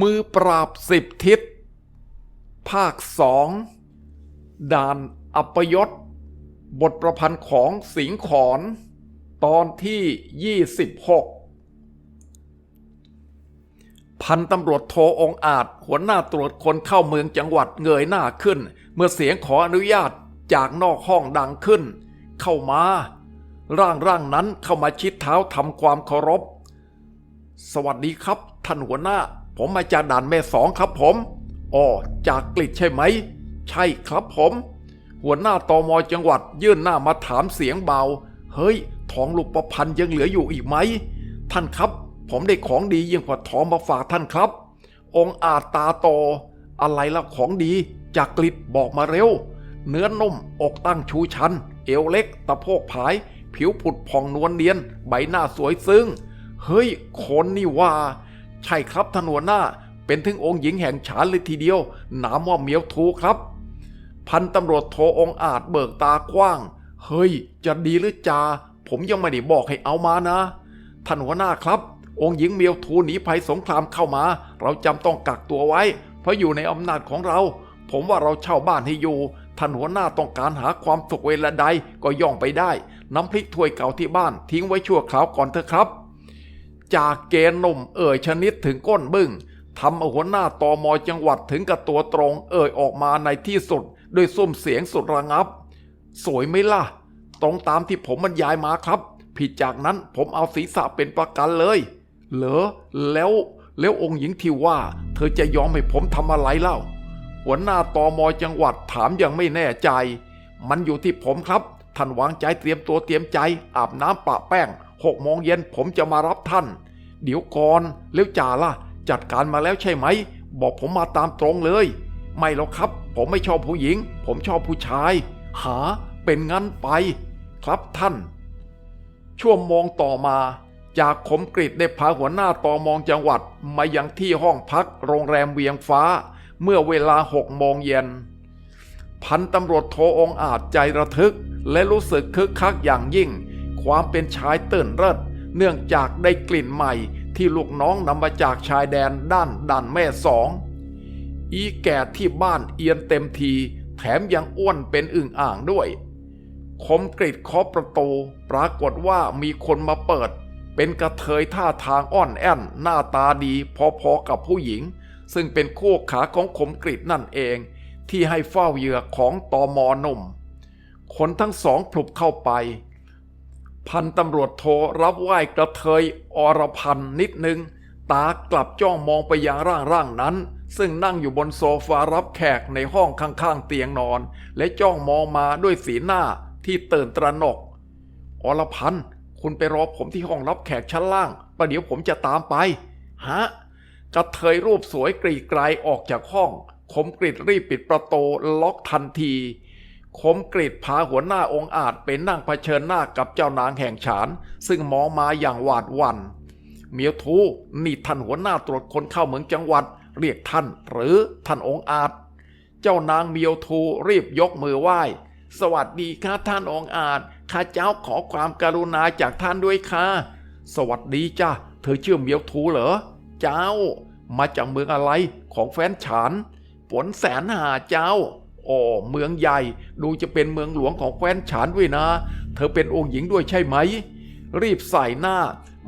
มือปราบสิบทิศ ภาคสองด่านอัปยศ บทประพันธ์ของสิงขอนตอนที่ 26 พันตำรวจโทองอาจ หัวหน้าตรวจคนเข้าเมืองจังหวัดเงยหน้าขึ้น เมื่อเสียงขออนุญาตจากนอกห้องดังขึ้น เข้ามา ร่างร่างนั้นเข้ามาชิดเท้าทำความเคารพ สวัสดีครับ ท่านหัวหน้า ผมมาจากด่านแม่สองครับผมอ๋อจากกลิดใช่ไหม ใช่ครับผม หัวหน้าตอมอจังหวัดยื่นหน้ามาถามเสียงเบา เฮ้ย ทองรูประพันธ์ยังเหลืออยู่อีกไหม ท่านครับ ผมได้ของดียิ่งกว่าทองมาฝากท่านครับ องอาจตาโต อะไรละของดี จากกลิดบอกมาเร็ว เนื้อนุ่ม อกตั้งชูชัน เอวเล็ก ตะโพกผาย ผิวผุดผ่องนวลเนียน ใบหน้าสวยซึ้ง เฮ้ย คนนี่ว่า ใช่ครับท่านหัวหน้า เป็นถึงองค์หญิงแห่งฉานเลยทีเดียว นามว่าเมียวทูครับ พันตำรวจโทองอาจเบิกตากว้าง เฮ้ย จะดีหรือจา ผมยังไม่ได้บอกให้เอามานะ ท่านหัวหน้าครับ องค์หญิงเมียวทูหนีภัยสงครามเข้ามา เราจำต้องกักตัวไว้ เพราะอยู่ในอำนาจของเรา ผมว่าเราเช่าบ้านให้อยู่ท่านหัวหน้าต้องการหาความสุขเวลาใดก็ย่องไปได้ น้ำพริกถ้วยเก่าที่บ้านทิ้งไว้ชั่วคราวก่อนเถอะครับ จากเกณฑ์หนุ่มเอ่ยชนิดถึงก้นบึ้งทำเอาหัวหน้าตอมอจังหวัดถึงกับตัวตรงเอ่ยออกมาในที่สุดด้วยซุ้มเสียงสุดระงับ สวยไหมล่ะ ตรงตามที่ผมบรรยายมาครับ ผิดจากนั้นผมเอาศีรษะเป็นประกันเลย เหรอ แล้วแล้วองค์หญิงที่ว่า เธอจะยอมให้ผมทำอะไรเล่า หัวหน้าตอมอจังหวัดถามอย่างไม่แน่ใจ มันอยู่ที่ผมครับท่านวางใจเตรียมตัวเตรียมใจ อาบน้ำปะแป้ง หกโมงเย็นผมจะมารับท่าน เดี๋ยวก่อนแล้วจ่าล่ะ จัดการมาแล้วใช่ไหม บอกผมมาตามตรงเลย ไม่หรอกครับ ผมไม่ชอบผู้หญิง ผมชอบผู้ชาย หาเป็นงั้นไป ครับท่าน ชั่วโมงต่อมาจากขมกริดได้พาหัวหน้าตอมองจังหวัดมายังที่ห้องพักโรงแรมเวียงฟ้า เมื่อเวลาหกโมงเย็น พันตำรวจโทองอาจใจระทึกและรู้สึกคึกคักอย่างยิ่ง ความเป็นชายเตื่นเริดเนื่องจากได้กลิ่นใหม่ที่ลูกน้องนำมาจากชายแดนด้านด่านแม่สอง อีแก่ที่บ้านเอียนเต็มที แถมยังอ้วนเป็นอึ่งอ่างด้วย คมกริดเคาะประตู ปรากฏว่ามีคนมาเปิด เป็นกระเทยท่าทางอ่อนแอนหน้าตาดีพอๆกับผู้หญิง ซึ่งเป็นคู่ขาของคมกริดนั่นเอง ที่ให้เฝ้าเหยื่อของตอมอหนุ่ม คนทั้งสองพลุบเข้าไป พันตำรวจโทรับไหว้กระเทยอรพันนิดนึง ตากลับจ้องมองไปยังร่างร่างนั้น ซึ่งนั่งอยู่บนโซฟารับแขกในห้องข้างๆเตียงนอน และจ้องมองมาด้วยสีหน้าที่ตื่นตระหนก อรพันคุณไปรอผมที่ห้องรับแขกชั้นล่าง ประเดี๋ยวผมจะตามไป ฮะ กระเทยรูปสวยกรีไกรออกจากห้องคมกริดรีบปิดประตูล็อกทันที คมกริดพาหัวหน้าองค์อาจไปนั่งเผชิญหน้ากับเจ้านางแห่งฉาน ซึ่งมองมาอย่างหวาดหวัน่นเมียวทูนี่ท่านหัวหน้าตรวจคนเข้าเมืองจังหวัด เรียกท่านหรือท่านองค์อาจ เจ้านางเมียวทูรีบยกมือไหว้ สวัสดีค่ะท่านองค์อาจข้าเจ้าขอความการุณาจากท่านด้วยค่ะสวัสดีจ้าเธอชื่อเมียวทูเหรอเจ้า มาจากเมืองอะไรของแฟนฉันฝนแสนหาเจ้า อ๋อเมืองใหญ่ ดูจะเป็นเมืองหลวงของแคว้นฉานด้วยนะ เธอเป็นองค์หญิงด้วยใช่ไหม รีบใส่หน้า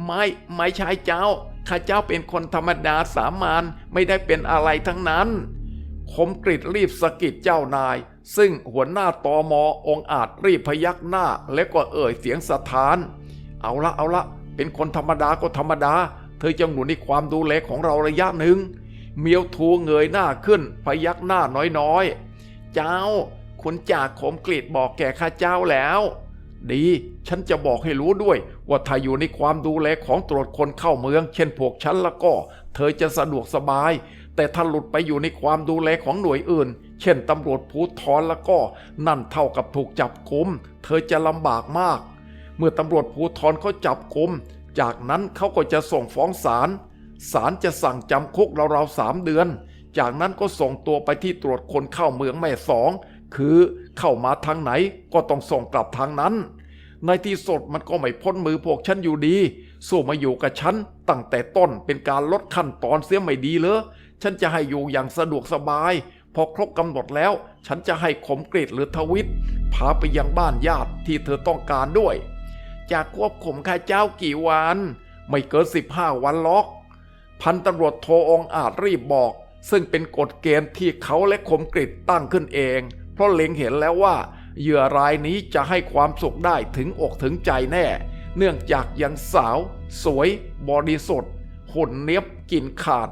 ไม่ไม่ใช่เจ้า ข้าเจ้าเป็นคนธรรมดาสามัญไม่ได้เป็นอะไรทั้งนั้น คมกริดรีบสะกิดเจ้านาย ซึ่งหัวหน้าตอมอองอาจรีบพยักหน้า และก็เอ่ยเสียงสถาน เอาละเอาละเป็นคนธรรมดาก็ธรรมดา เธอจะหนุนในความดูแลของเราระยะหนึ่งเมียวทูเงยหน้าขึ้นพยักหน้าน้อยๆ เจ้า คุณจากขมกรีดบอกแก่ข้าเจ้าแล้ว ดี ฉันจะบอกให้รู้ด้วย ว่าถ้าอยู่ในความดูแลของตรวจคนเข้าเมือง เช่นพวกฉันแล้วก็ เธอจะสะดวกสบาย แต่ถ้าหลุดไปอยู่ในความดูแลของหน่วยอื่น เช่นตำรวจภูธรแล้วก็ นั่นเท่ากับถูกจับกุม เธอจะลำบากมาก เมื่อตำรวจภูธรเขาจับกุม จากนั้นเขาก็จะส่งฟ้องศาลศาลจะสั่งจำคุกเราๆสามเดือน จากนั้นก็ส่งตัวไปที่ตรวจคนเข้าเมืองแม่สอง คือเข้ามาทางไหนก็ต้องส่งกลับทางนั้น ในที่สุดมันก็ไม่พ้นมือพวกฉันอยู่ดี สู้มาอยู่กับฉันตั้งแต่ต้นเป็นการลดขั้นตอนเสียไม่ดีเลยฉันจะให้อยู่อย่างสะดวกสบาย พอครบกำหนดแล้ว ฉันจะให้ขมกริดหรือทวิตพาไปยังบ้านญาติที่เธอต้องการด้วย จะควบคุมข้าเจ้ากี่วัน ไม่เกินสิบห้าวันล็อก พันตำรวจโทองอาจรีบบอก ซึ่งเป็นกฎเกณฑ์ที่เขาและคมกริดตั้งขึ้นเอง เพราะเล็งเห็นแล้วว่าเหยื่อรายนี้จะให้ความสุขได้ถึงอกถึงใจแน่ เนื่องจากยังสาว สวย บริสุทธิ์หุ่นเนียบกินขาด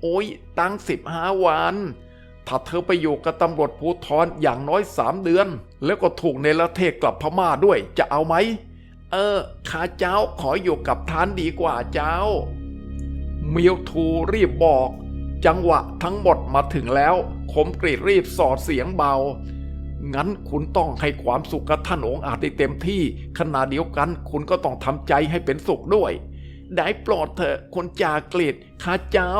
โอ้ยตั้งสิบห้าวัน ถ้าเธอไปอยู่กับตำรวจภูธรอย่างน้อยสามเดือน แล้วก็ถูกเนรเทศกลับพม่าด้วยจะเอาไหม เออข้าเจ้าขออยู่กับท่านดีกว่าเจ้า เมียวทูรีบบอก จังหวะทั้งหมดมาถึงแล้วคมกรีดรีบสอดเสียงเบา งั้นคุณต้องให้ความสุขกับท่านองค์อาจได้เต็มที่ขณะเดียวกันคุณก็ต้องทำใจให้เป็นสุขด้วย ได้โปรดเถอะคนจากรีดข้าเจ้า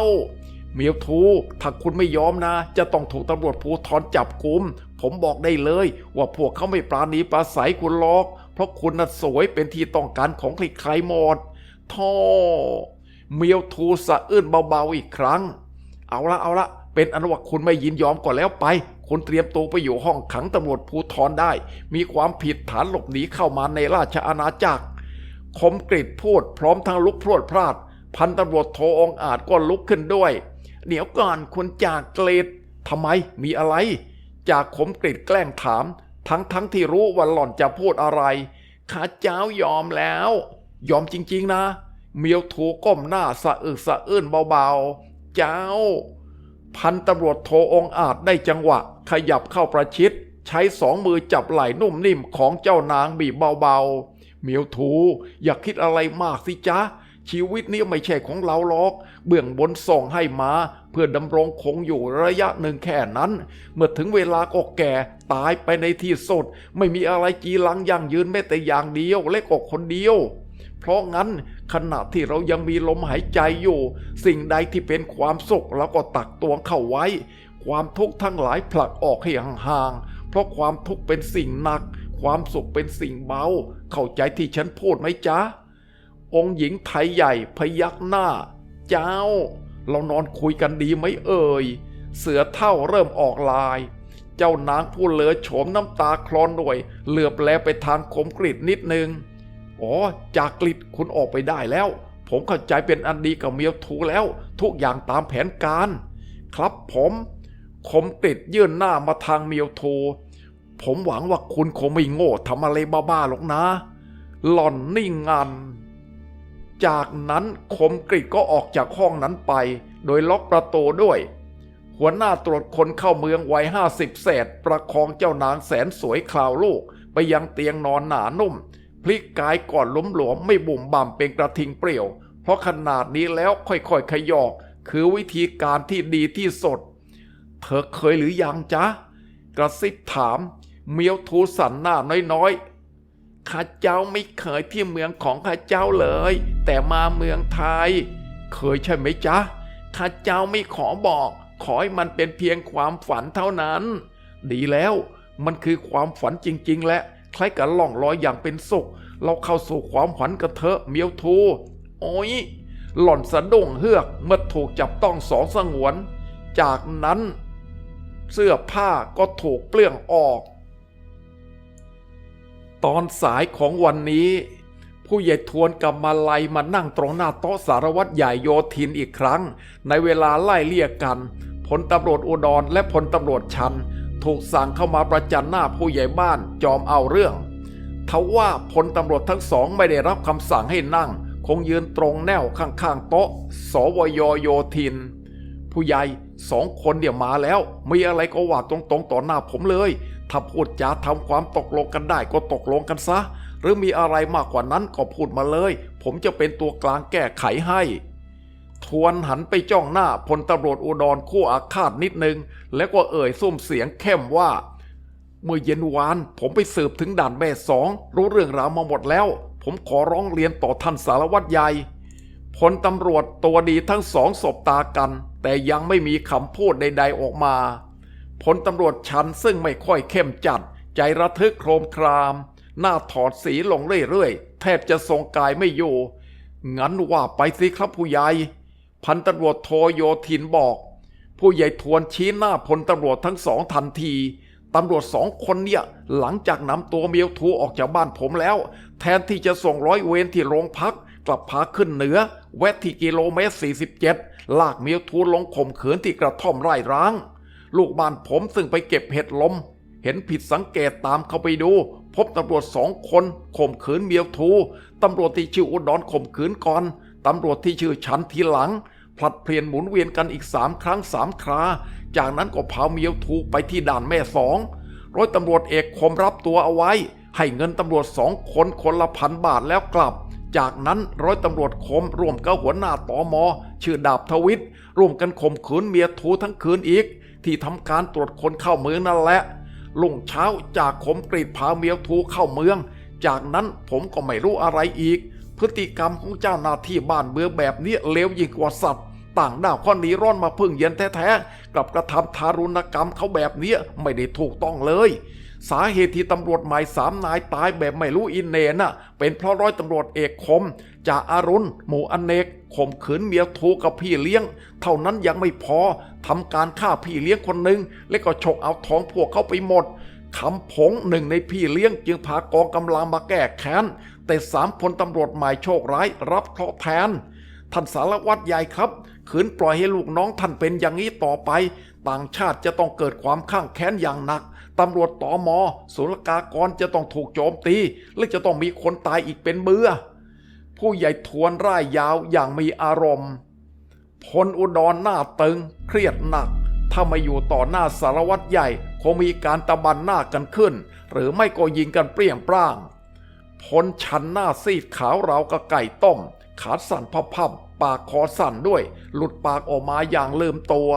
เมียวทูถ้าคุณไม่ยอมนะ จะต้องถูกตำรวจภูธรจับกุม ผมบอกได้เลย ว่าพวกเขาไม่ปราณีปราศัยคุณหรอก เพราะคุณน่ะสวยเป็นที่ต้องการของใครๆหมดท่อเมียวทูสะอื้นเบาๆอีกครั้ง เอาละเอาละเป็นอันว่าคุณไม่ยินยอมก่อนแล้วไป คุณเตรียมตัวไปอยู่ห้องขังตำรวจภูธรได้ มีความผิดฐานหลบหนีเข้ามาในราชอาณาจักร คมกริดพูดพร้อมทั้งลุกพรวดพลาด พันตำรวจโทองอาจก็ลุกขึ้นด้วย เดี๋ยวก่อนคุณจากเกรดทำไมมีอะไร จากขมกริดแกล้งถาม ทั้งทั้งที่รู้ว่าหล่อนจะพูดอะไรข้าเจ้ายอมแล้ว ยอมจริง ๆ นะ เมียวถูก้มหน้าสะอึกสะอื้นเบาๆ เจ้า พันตำรวจโทองอาจได้จังหวะ ขยับเข้าประชิด ใช้สองมือจับไหล่นุ่มนิ่มของเจ้านางบีบเบาๆ เหมียวถูอย่าคิดอะไรมากสิจ๊ะ ชีวิตนี้ไม่ใช่ของเราหรอก เบื้องบนส่งให้มา เพื่อดำรงคงอยู่ระยะหนึ่งแค่นั้น เมื่อถึงเวลาก็แก่ตายไปในที่สุด ไม่มีอะไรจีรังยั่งยืนแม้แต่อย่างเดียวเล็กอกคนเดียว เพราะงั้นขณะที่เรายังมีลมหายใจอยู่ สิ่งใดที่เป็นความสุขเราก็ตักตวงเข้าไว้ ความทุกข์ทั้งหลายผลักออกให้ห่างๆเพราะความทุกข์เป็นสิ่งหนัก ความสุขเป็นสิ่งเบา เข้าใจที่ฉันพูดไหมจ๊ะ องค์หญิงไทยใหญ่พยักหน้า เจ้า เรานอนคุยกันดีไหมเอ่ยเสือเท่าเริ่มออกลาย เจ้านางผู้เหลือโฉมน้ำตาคลอนหน่วย เหลือบแลไปทางขมกริดนิดนึง อ๋อ จากกริดคุณออกไปได้แล้ว ผมเข้าใจเป็นอันดีกับเมียถูแล้ว ทุกอย่างตามแผนการ ครับผมคมกริดยื่นหน้ามาทางเมียวโทผมหวังว่าคุณคงไม่โง่ทำอะไรบ้าๆหรอกนะ หล่อนนิ่งงัน จากนั้นคมกริดก็ออกจากห้องนั้นไป โดยล็อกประตูด้วย หัวหน้าตรวจคนเข้าเมืองวัยห้าสิบเศษ ประคองเจ้านางแสนสวยคราวลูกไปยังเตียงนอนหนานุ่ม ลิกกายก่อนล้มหลวมไม่บุ่มบ่ำเป็นกระทิงเปรี่ยว เพราะขนาดนี้แล้วค่อยๆขยอก คือวิธีการที่ดีที่สุด เธอเคยหรือยังจ๊ะ กระซิบถาม เมียวทูสันหน้าน้อยๆข้าเจ้าไม่เคยที่เมืองของข้าเจ้าเลย แต่มาเมืองไทย เคยใช่ไหมจ๊ะข้าเจ้าไม่ขอบอก ขอให้มันเป็นเพียงความฝันเท่านั้น ดีแล้วมันคือความฝันจริง ๆ และ ล้ายกับล่องลอยอย่างเป็นสุข เราเข้าสู่ความฝันกันเถอะเมียวทูโอ้ยหล่อนสะดุ้งเฮือกเมื่อถูกจับต้องสองสงวน จากนั้น เสื้อผ้าก็ถูกเปลื้องออก ตอนสายของวันนี้ ผู้ใหญ่ทวนกับมาลัยมานั่งตรงหน้าโต๊ะสารวัตรใหญ่โยธินอีกครั้ง ในเวลาไล่เลี่ยกัน พลตำรวจอุดรและพลตำรวจชัน ถูกสั่งเข้ามาประจันหน้าผู้ใหญ่บ้านจอมเอาเรื่องทว่าพลตำรวจทั้งสองไม่ได้รับคำสั่งให้นั่ง คงยืนตรงแนวข้างๆโต๊ะ สวยโยธิน ผู้ใหญ่สองคนเดี๋ยวมาแล้ว มีอะไรก็ว่าตรงๆต่อหน้าผมเลย ถ้าพูดจาทำความตกลงกันได้ก็ตกลงกันซะ หรือมีอะไรมากกว่านั้นก็พูดมาเลย ผมจะเป็นตัวกลางแก้ไขให้ ทวนหันไปจ้องหน้าพลตำรวจอุดรคู่อาฆาตนิดนึง แล้วก็เอ่ยซุ่มเสียงเข้มว่า เมื่อเย็นวาน ผมไปสืบถึงด่านแม่สอง รู้เรื่องราวมาหมดแล้ว ผมขอร้องเรียนต่อท่านสารวัตรใหญ่พลตำรวจตัวดีทั้งสองสบตากัน แต่ยังไม่มีคำพูดใด ๆออกมาพลตำรวจชันซึ่งไม่ค่อยเข้มจัด ใจระทึกโครมคราม หน้าถอดสีลงเรื่อยๆ แทบจะทรงกายไม่อยู่ งั้นว่าไปสิครับผู้ใหญ่ พันตำรวจโทโยธินบอก ผู้ใหญ่ทวนชี้หน้าพลตำรวจทั้งสองทันทีตำรวจสองคนเนี่ยหลังจากนำตัวเมียวทูออกจากบ้านผมแล้ว แทนที่จะส่งร้อยเวรที่โรงพัก กลับพาขึ้นเหนือ แวะที่กิโลเมตร 47 ลากเมียวทูลงข่มขืนที่กระท่อมไร่ร้าง ลูกบ้านผมซึ่งไปเก็บเห็ดลม เห็นผิดสังเกตตามเข้าไปดู พบตำรวจสองคนข่มขืนเมียวทูตำรวจที่ชื่ออุดรข่มขืนก่อน ตำรวจที่ชื่อฉันทีหลัง ผลัดเปลี่ยนหมุนเวียนกันอีกสามครั้งสามครา จากนั้นก็พาเมียวทูไปที่ด่านแม่สองร้อยตำรวจเอกคมรับตัวเอาไว้ ให้เงินตำรวจสองคนคนละพันบาทแล้วกลับ จากนั้นร้อยตำรวจคมร่วมกับหัวหน้าตอมอชื่อดาบทวิทย์ร่วมกันข่มขืนเมียทูทั้งคืนอีก ที่ทำการตรวจคนเข้าเมืองนั่นแหละลุ่งเช้าจากขมกรีดพาเมียทูเข้าเมือง จากนั้นผมก็ไม่รู้อะไรอีก พฤติกรรมของเจ้าหน้าที่บ้านเมืองแบบนี้เลวยิ่งกว่าสัตว์ ต่างด้าวข้อนี้ร้อนมาพึ่งเย็นแท้ๆกลับกระทำทารุณกรรมเขาแบบนี้ไม่ได้ถูกต้องเลย สาเหตุที่ตำรวจหมายสามนายตายแบบไม่รู้อินเนน่ะ เป็นเพราะร้อยตำรวจเอกคมจ่าอารุณ หมู่อเนกข่มขืนเมียทูกับพี่เลี้ยง เท่านั้นยังไม่พอทำการฆ่าพี่เลี้ยงคนหนึ่งและก็ฉกเอาท้องพวกเขาไปหมดคำผงหนึ่งในพี่เลี้ยงจึงพากองกำลังมาแก้แค้น แต่สามพลตำรวจหมายโชคร้ายรับเคราะห์แทน ท่านสารวัตรใหญ่ครับขืนปล่อยให้ลูกน้องท่านเป็นอย่างนี้ต่อไป ต่างชาติจะต้องเกิดความข้างแค้นอย่างหนักตำรวจตอมอศุลกากรจะต้องถูกโจมตี และจะต้องมีคนตายอีกเป็นเบื่อ ผู้ใหญ่ทวนร่ายยาวอย่างมีอารมณ์พลอุดรหน้าตึง เครียดหนัก ถ้ามาอยู่ต่อหน้าสารวัตรใหญ่ คงมีการตะบันหน้ากันขึ้น หรือไม่ก็ยิงกันเปรี้ยงปร้าง พลชันหน้าซีดขาวราวกับไก่ต้ม ขาสั่นพับพับปากคอสั่นด้วย หลุดปากออกมาอย่างลืมตัว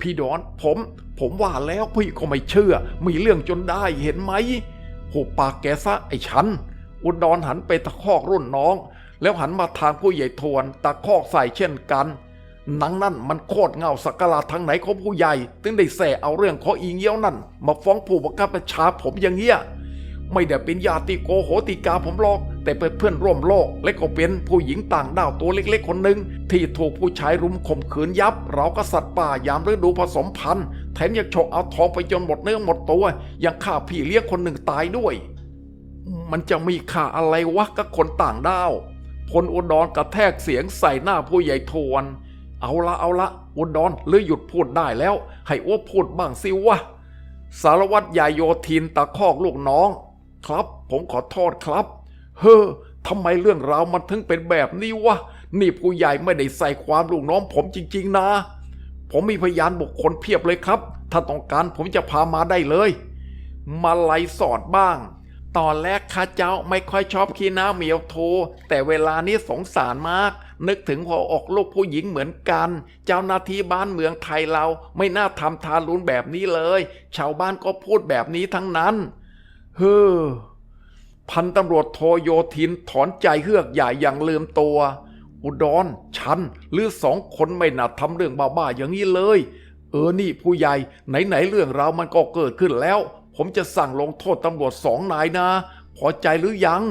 พี่ดอนผม ผมว่าแล้วพี่ก็ไม่เชื่อ มีเรื่องจนได้เห็นไหมหุบปากแกซะไอ้ฉัน อุดรหันไปตะคอกรุ่นน้อง แล้วหันมาทางผู้ใหญ่ทวนตะคอกใส่เช่นกันหนังนั่นมันโคตรเงาสักการะทางไหนของผู้ใหญ่ ถึงได้แส่เอาเรื่องของอีเงี้ยวนั่น มาฟ้องผู้บังคับบัญชาผมอย่างเงี้ย ไม่ได้เป็นญาติโกโหติกาผมหรอก แต่เป็นเพื่อนร่วมโลก และก็เป็นผู้หญิงต่างด้าวตัวเล็กๆ คนหนึ่งที่ถูกผู้ชายรุมข่มขืนยับ เราก็สัตว์ป่ายามฤดูผสมพันธุ์แถมยังฉกเอาทองไปจนหมดเนื้อหมดตัวยังฆ่าพี่เลี้ยงคนหนึ่งตายด้วย มันจะมีค่าอะไรวะกับคนต่างด้าวพลอุดรกระแทกเสียงใส่หน้าผู้ใหญ่ทวน เอาละเอาละอุดรหรือหยุดพูดได้แล้ว ให้อ้วพูดบ้างสิวะสารวัตรใหญ่โยทินตะคอกลูกน้อง ครับ ผมขอโทษครับ เฮ้อทำไมเรื่องราวมันถึงเป็นแบบนี้วะ นี่ผู้ใหญ่ไม่ได้ใส่ความลูกน้องผมจริง ๆ นะ ผมมีพยานบุคคลเพียบเลยครับ ถ้าต้องการผมจะพามาได้เลย มาไล่สอดบ้าง ตอนแรกข้าเจ้าไม่ค่อยชอบขี้หน้าเหมียวโท แต่เวลานี้สงสารมาก นึกถึงหัวอกลูกผู้หญิงเหมือนกัน เจ้าหน้าที่บ้านเมืองไทยเราไม่น่าทำทารุณแบบนี้เลย ชาวบ้านก็พูดแบบนี้ทั้งนั้น เฮ้อพันตำรวจโทโยทินถอนใจเฮือกใหญ่อย่างลืมตัว อุดรฉันหรือสองคนไม่น่าทำเรื่องบ้าๆอย่างนี้เลย เออนี่ผู้ใหญ่ไหนๆเรื่องราวมันก็เกิดขึ้นแล้ว ผมจะสั่งลงโทษตำรวจสองนายนะพอใจหรือยัง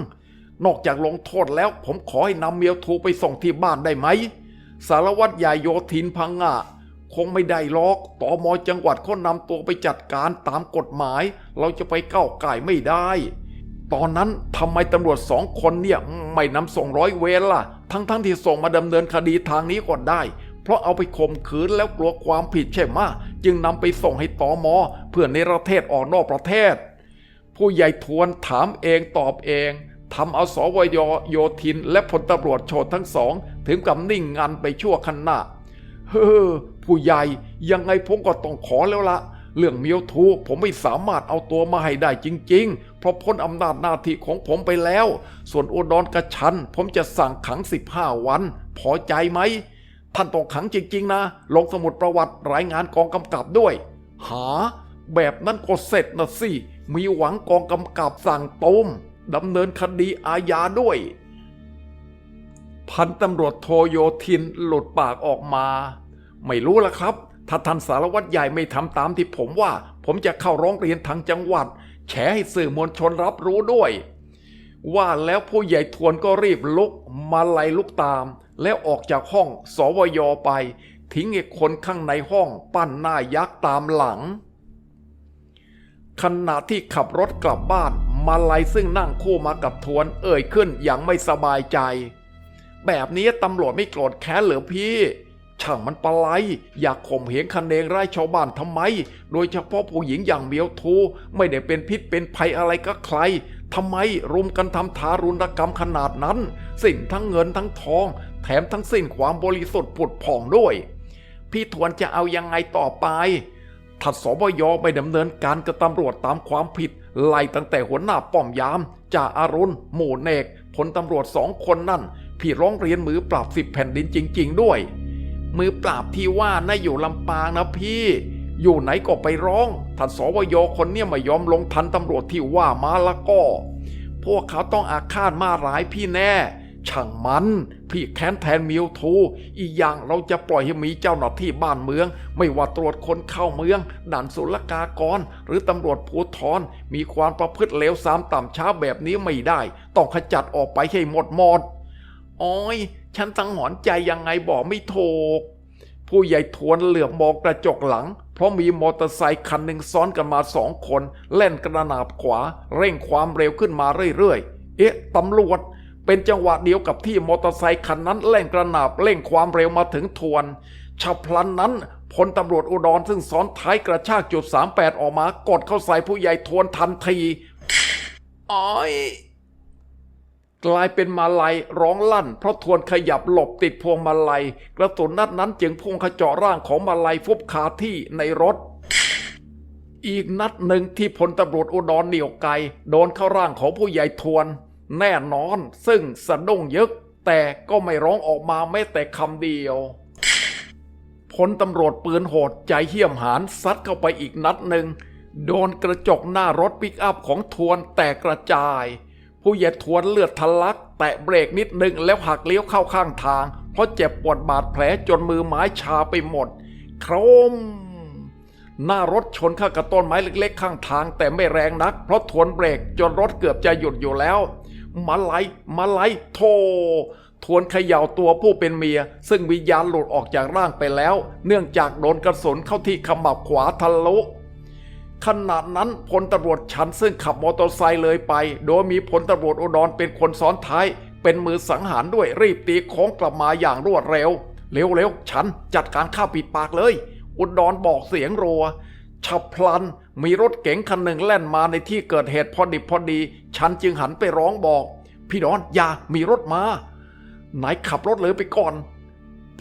นอกจากลงโทษแล้ว ผมขอให้นำเมียทูไปส่งที่บ้านได้ไหม สารวัตรใหญ่โยทินพังงะ คงไม่ได้หรอกตอมอจังหวัดเขานำตัวไปจัดการตามกฎหมาย เราจะไปก้าวไก่ไม่ได้ ตอนนั้นทำไมตำรวจสองคนเนี่ยไม่นำส่งร้อยเวรล่ะ ทั้งๆทที่ส่งมาดำเนินคดีทางนี้ก็ได้ เพราะเอาไปข่มขืนแล้วกลัวความผิดใช่ไหมจึงนำไปส่งให้ตอมอเพื่อในประเทศออกนอกประเทศ ผู้ใหญ่ทวนถามเองตอบเองทำเอาสวยโยธินและพลตำรวจโชดทั้งสอง ถึงกับนิ่งงันไปชั่วขณะเฮ้อ ผู้ใหญ่ยังไงผมก็ต้องขอแล้วละเรื่องเมียวทูผมไม่สามารถเอาตัวมาให้ได้จริง ๆ เพราะพ้นอำนาจหน้าที่ของผมไปแล้ว ส่วนอุดรกระชัน ผมจะสั่งขัง 15 วัน พอใจไหม ท่านต้องขังจริง ๆ นะ ลงสมุดประวัติรายงานกองกำกับด้วย หา แบบนั้นก็เสร็จนะสิ มีหวังกองกำกับสั่งต้มดำเนินคดีอาญาด้วย พันตำรวจโทโยทินหลุดปากออกมา ไม่รู้ละครับ ถ้าท่านสารวัตรใหญ่ไม่ทำตามที่ผมว่า ผมจะเข้าร้องเรียนทางจังหวัด แฉให้สื่อมวลชนรับรู้ด้วย ว่าแล้วผู้ใหญ่ทวนก็รีบลุกมาไล่ลุกตาม แล้วออกจากห้องสวยไป ทิ้งไอ้คนข้างในห้องปั้นหน้ายักษ์ตามหลังขณะที่ขับรถกลับบ้านมาลัยซึ่งนั่งคู่มากับทวนเอ่ยขึ้นอย่างไม่สบายใจ แบบนี้ตำรวจไม่โกรธแค้นเหรือพี่ ช่างมันปะไลอยากข่มเหงคันเองไร้ชาวบ้านทำไม โดยเฉพาะผู้หญิงอย่างเมียวทูไม่ได้เป็นพิษเป็นภัยอะไรก็ใครทำไมรุมกันทำทารุณกรรมขนาดนั้น สิ้นทั้งเงินทั้งทอง แถมทั้งสิ้นความบริสุทธิ์ผุดผ่องด้วย พี่ทวนจะเอายังไงต่อไปถ้าสบยไม่ดำเนินการกับตำรวจตามความผิด ไล่ตั้งแต่หัวหน้าป้อมยามจ่าอารุณ หมู่เนกพลตำรวจสองคนนั่น พี่ร้องเรียนมือปราบสิบแผ่นดินจริง ๆ ด้วย มือปราบที่ว่าน่าอยู่ลำปางนะพี่ อยู่ไหนก็ไปร้องถ้านสวยคนเนี่ยไม่ยอมลงทันตำรวจที่ว่ามาละก็ พวกเขาต้องอาฆาตมาร้ายพี่แน่ ช่างมัน พี่แค้นแทนมิวทูอีกอย่างเราจะปล่อยให้มีเจ้าหน้าที่บ้านเมือง ไม่ว่าตรวจคนเข้าเมือง ด่านศุลกากร หรือตำรวจภูธรมีความประพฤติเลวทรามต่ำช้าแบบนี้ไม่ได้ ต้องขจัดออกไปให้หมดหมดอ้อย ฉันสังหรณ์ใจยังไงบอกไม่ถูกผู้ใหญ่ทวนเหลือบมองกระจกหลัง เพราะมีมอเตอร์ไซค์คันหนึ่งซ้อนกันมาสองคนเล่นกระนาบขวา เร่งความเร็วขึ้นมาเรื่อยๆ เอ๊ะตำรวจเป็นจังหวะเดียวกับที่มอเตอร์ไซค์คันนั้นเร่งกระนาบเร่งความเร็วมาถึงทวนฉับพลันนั้นพลตำรวจอุดรซึ่งซ้อนท้ายกระชากจุด38ออกมากดเข้าใส่ผู้ใหญ่ทวนทันทีอ้อย กลายเป็นมาลัยร้องลั่น เพราะทวนขยับหลบติดพวงมาลัย กระสุนนัดนั้นจึงพุ่งขจาะร่างของมาลัยฟุบคาที่ในรถ อีกนัดหนึ่งที่พลตำรวจอุดรเหนี่ยวไกโดนเข้าร่างของผู้ใหญ่ทวน แน่นอนซึ่งสะดุ้งยึก แต่ก็ไม่ร้องออกมาแม้แต่คำเดียวพลตำรวจปืนโหดใจเหี้ยมหานซัดเข้าไปอีกนัดหนึ่งโดนกระจกหน้ารถปิกอัพของทวนแตกกระจาย ผู้ใหญ่ทวนเลือดทะลัก แตะเบรกนิดนึงแล้วหักเลี้ยวเข้าข้างทาง เพราะเจ็บปวดบาดแผลจนมือไม้ชาไปหมด โครม หน้ารถชนเข้ากับต้นไม้เล็กๆ ข้างทาง แต่ไม่แรงนัก เพราะทวนเบรกจนรถเกือบจะหยุดอยู่แล้วมาไลมาไลโททวนเขย่าตัวผู้เป็นเมีย ซึ่งวิญญาณหลุดออกจากร่างไปแล้ว เนื่องจากโดนกระสุนเข้าที่ขมับขวาทะลุ ขณะนั้นพลตำรวจชันซึ่งขับมอเตอร์ไซค์เลยไป โดยมีพลตำรวจอุดรเป็นคนซ้อนท้าย เป็นมือสังหารด้วยรีบตีโค้งกลับมาอย่างรวดเร็ว เร็วๆฉันจัดการฆ่าปิดปากเลย อุดรบอกเสียงรัวฉับพลันมีรถเก๋งคันหนึ่งแล่นมาในที่เกิดเหตุพอดิบพอดี ฉันจึงหันไปร้องบอก พี่ดอนอย่ามีรถมา ไหนขับรถเลยไปก่อน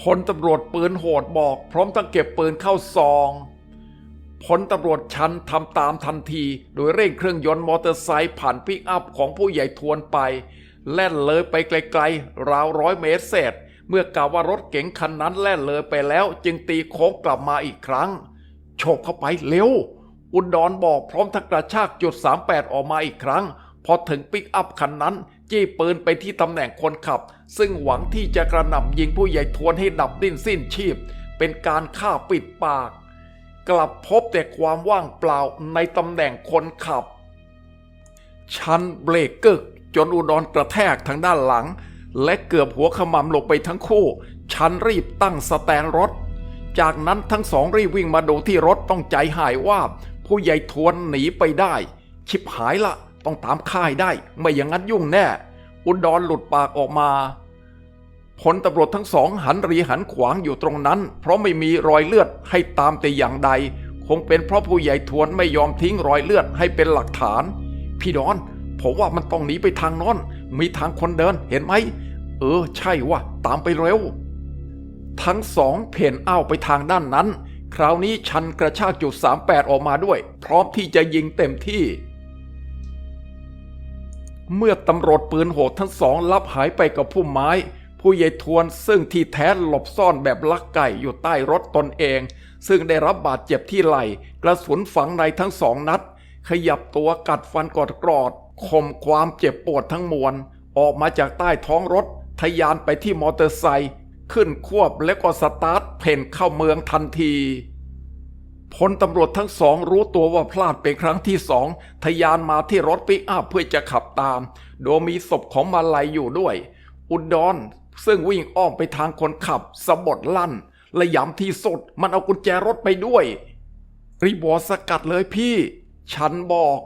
พลตำรวจปืนโหดบอก พร้อมทั้งเก็บปืนเข้าซอง พลตำรวจชันทำตามทันที โดยเร่งเครื่องยนต์มอเตอร์ไซค์ผ่านปิกอัพของผู้ใหญ่ทวนไป แล่นเลยไปไกลๆ ราวร้อยเมตรเศษ เมื่อกล่าวว่ารถเก๋งคันนั้นแล่นเลยไปแล้ว จึงตีโค้งกลับมาอีกครั้งโฉบเข้าไปเร็ว อุดรบอกพร้อมทั้งกระชากจุด 38 ออกมาอีกครั้ง พอถึงปิกอัพคันนั้น จี้ปืนไปที่ตำแหน่งคนขับ ซึ่งหวังที่จะกระหน่ำยิงผู้ใหญ่ทวนให้ดับดิ้นสิ้นชีพ เป็นการฆ่าปิดปาก กลับพบแต่ความว่างเปล่าในตำแหน่งคนขับ ชันเบรกกึกจนอุดรกระแทกทางด้านหลัง และเกือบหัวขมำลงไปทั้งคู่ชันรีบตั้งสแตนรถ จากนั้นทั้งสองรีบวิ่งมาดูที่รถต้องใจหายว่า ผู้ใหญ่ทวนหนีไปได้ ชิบหายละต้องตามค่ายได้ ไม่อย่างนั้นยุ่งแน่ อุดรหลุดปากออกมา พลตำรวจทั้งสองหันรีหันขวางอยู่ตรงนั้น เพราะไม่มีรอยเลือดให้ตามแต่อย่างใด คงเป็นเพราะผู้ใหญ่ทวนไม่ยอมทิ้งรอยเลือดให้เป็นหลักฐาน พี่ดอน ผมว่ามันต้องหนีไปทางนอน มีทางคนเดินเห็นไหม เออ ใช่ว่ะตามไปเร็ว ทั้งสองเพ่นอ้าวไปทางด้านนั้น คราวนี้ชันกระชากจุด38 ออกมาด้วย พร้อมที่จะยิงเต็มที่เมื่อตำรวจปืนโหดทั้งสองลับหายไปกับพุ่มไม้ ผู้ใหญ่ทวนซึ่งที่แท้หลบซ่อนแบบลักไก่อยู่ใต้รถตนเอง ซึ่งได้รับบาดเจ็บที่ไหล่กระสุนฝังในทั้งสองนัด ขยับตัวกัดฟันกอดกรอดข่มความเจ็บปวดทั้งมวล ออกมาจากใต้ท้องรถทะยานไปที่มอเตอร์ไซค์ขึ้นควบแล้วก็สตาร์ทเพ่นเข้าเมืองทันทีพลตำรวจทั้งสองรู้ตัวว่าพลาดเป็นครั้งที่สองทะยานมาที่รถปิกอัพเพื่อจะขับตาม โดยมีศพของมาลัยอยู่ด้วย อุดร ซึ่งวิ่งอ้อมไปทางคนขับสะบดลั่นและย้ำที่สุดมันเอากุญแจรถไปด้วย รีบวอร์สกัดเลยพี่ ฉันบอก